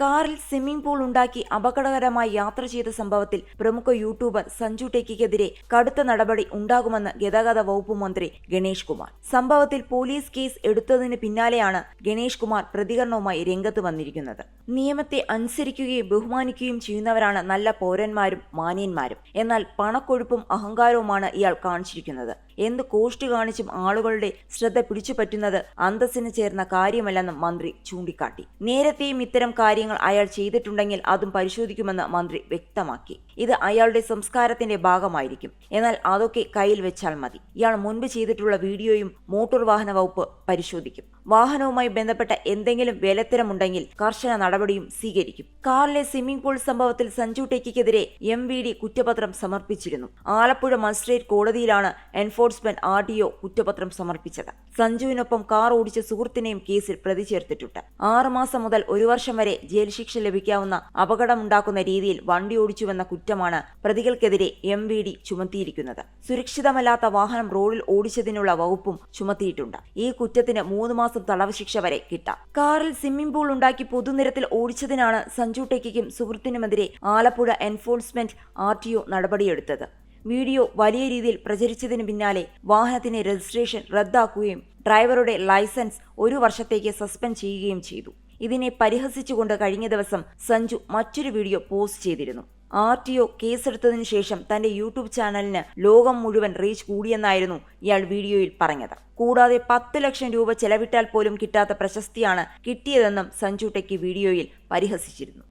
കാറിൽ swimming pool ഉണ്ടാക്കി അപകടകരമായി യാത്ര ചെയ്ത സംഭവത്തിൽ പ്രമുഖ യൂട്യൂബർ സഞ്ജു ടെക്കിക്കെതിരെ കടുത്ത നടപടി ഉണ്ടാകുമെന്ന് ഗതാഗത വകുപ്പ് മന്ത്രി ഗണേഷ് കുമാർ. സംഭവത്തിൽ പോലീസ് കേസ് എടുത്തതിന് പിന്നാലെയാണ് ഗണേഷ് കുമാർ പ്രതികരണവുമായി രംഗത്ത് വന്നിരിക്കുന്നത്. നിയമത്തെ അനുസരിക്കുകയും ബഹുമാനിക്കുകയും ചെയ്യുന്നവരാണ് നല്ല പൗരന്മാരും മാന്യന്മാരും. എന്നാൽ പണക്കൊഴുപ്പും അഹങ്കാരവുമാണ് ഇയാൾ കാണിച്ചിരിക്കുന്നത്. എന്ത് കോസ്റ്റ് കാണിച്ചും ആളുകളുടെ ശ്രദ്ധ പിടിച്ചുപറ്റുന്നത് അന്തസ്സിന് ചേർന്ന കാര്യമല്ലെന്നും മന്ത്രി ചൂണ്ടിക്കാട്ടി. നേരത്തെയും ഇത്തരം കാര്യങ്ങൾ അയാൾ ചെയ്തിട്ടുണ്ടെങ്കിൽ അതും പരിശോധിക്കുമെന്ന് മന്ത്രി വ്യക്തമാക്കി. ഇത് അയാളുടെ സംസ്കാരത്തിന്റെ ഭാഗമായിരിക്കും. എന്നാൽ അതൊക്കെ കയ്യിൽ വെച്ചാൽ മതി. ഇയാൾ മുൻപ് ചെയ്തിട്ടുള്ള വീഡിയോയും മോട്ടോർ വാഹന വകുപ്പ് പരിശോധിക്കും. വാഹനവുമായി ബന്ധപ്പെട്ട എന്തെങ്കിലും വേലത്തരമുണ്ടെങ്കിൽ കർശന നടപടിയും സ്വീകരിക്കും. കാറിലെ സ്വിമ്മിംഗ് പൂൾ സംഭവത്തിൽ സഞ്ജു ടെക്കിക്കെതിരെ എം വി ഡി കുറ്റപത്രം സമർപ്പിച്ചിരുന്നു. ആലപ്പുഴ മജിസ്ട്രേറ്റ് കോടതിയിലാണ് എൻഫോഴ്സ്മെന്റ് ആർ ഡി ഒ കുറ്റപത്രം സമർപ്പിച്ചത്. സഞ്ജുവിനൊപ്പം കാർ ഓടിച്ച സുഹൃത്തിനെയും കേസിൽ പ്രതി ചേർത്തിട്ടുണ്ട്. ആറുമാസം മുതൽ ഒരു വർഷം വരെ ജയിൽ ശിക്ഷ ലഭിക്കാവുന്ന അപകടമുണ്ടാക്കുന്ന രീതിയിൽ വണ്ടി ഓടിച്ചുവെന്ന കുറ്റമാണ് പ്രതികൾക്കെതിരെ എം വി ഡി ചുമത്തിയിരിക്കുന്നത്. സുരക്ഷിതമല്ലാത്ത വാഹനം റോഡിൽ ഓടിച്ചതിനുള്ള വകുപ്പും ചുമത്തിയിട്ടുണ്ട്. ഈ കുറ്റത്തിന് മൂന്ന് മാസം തടവ് ശിക്ഷ വരെ കിട്ടാം. കാറിൽ സ്വിമ്മിംഗ് പൂൾ ഉണ്ടാക്കി പൊതുനിരത്തിൽ ഓടിച്ചതിനാണ് സഞ്ജു ടെക്കിക്കും സുഹൃത്തിനുമെതിരെ Alappuzha enforcement R T O നടപടിയെടുത്തത്. Video വലിയ രീതിയിൽ പ്രചരിച്ചതിന് പിന്നാലെ വാഹനത്തിന്റെ രജിസ്ട്രേഷൻ റദ്ദാക്കുകയും ഡ്രൈവറുടെ ലൈസൻസ് ഒരു വർഷത്തേക്ക് സസ്പെൻഡ് ചെയ്യുകയും ചെയ്തു. ഇതിനെ പരിഹസിച്ചുകൊണ്ട് കഴിഞ്ഞ ദിവസം സഞ്ജു മറ്റൊരു വീഡിയോ പോസ്റ്റ് ചെയ്തിരുന്നു. ആർ ടി ഒ കേസെടുത്തതിനു ശേഷം തന്റെ യൂട്യൂബ് ചാനലിന് ലോകം മുഴുവൻ റീച്ച് കൂടിയെന്നായിരുന്നു ഇയാൾ വീഡിയോയിൽ പറഞ്ഞത്. കൂടാതെ പത്ത് ലക്ഷം രൂപ ചെലവിട്ടാൽ പോലും കിട്ടാത്ത പ്രശസ്തിയാണ് കിട്ടിയതെന്നും സഞ്ജു ടെക്കി വീഡിയോയിൽ പരിഹസിച്ചിരുന്നു.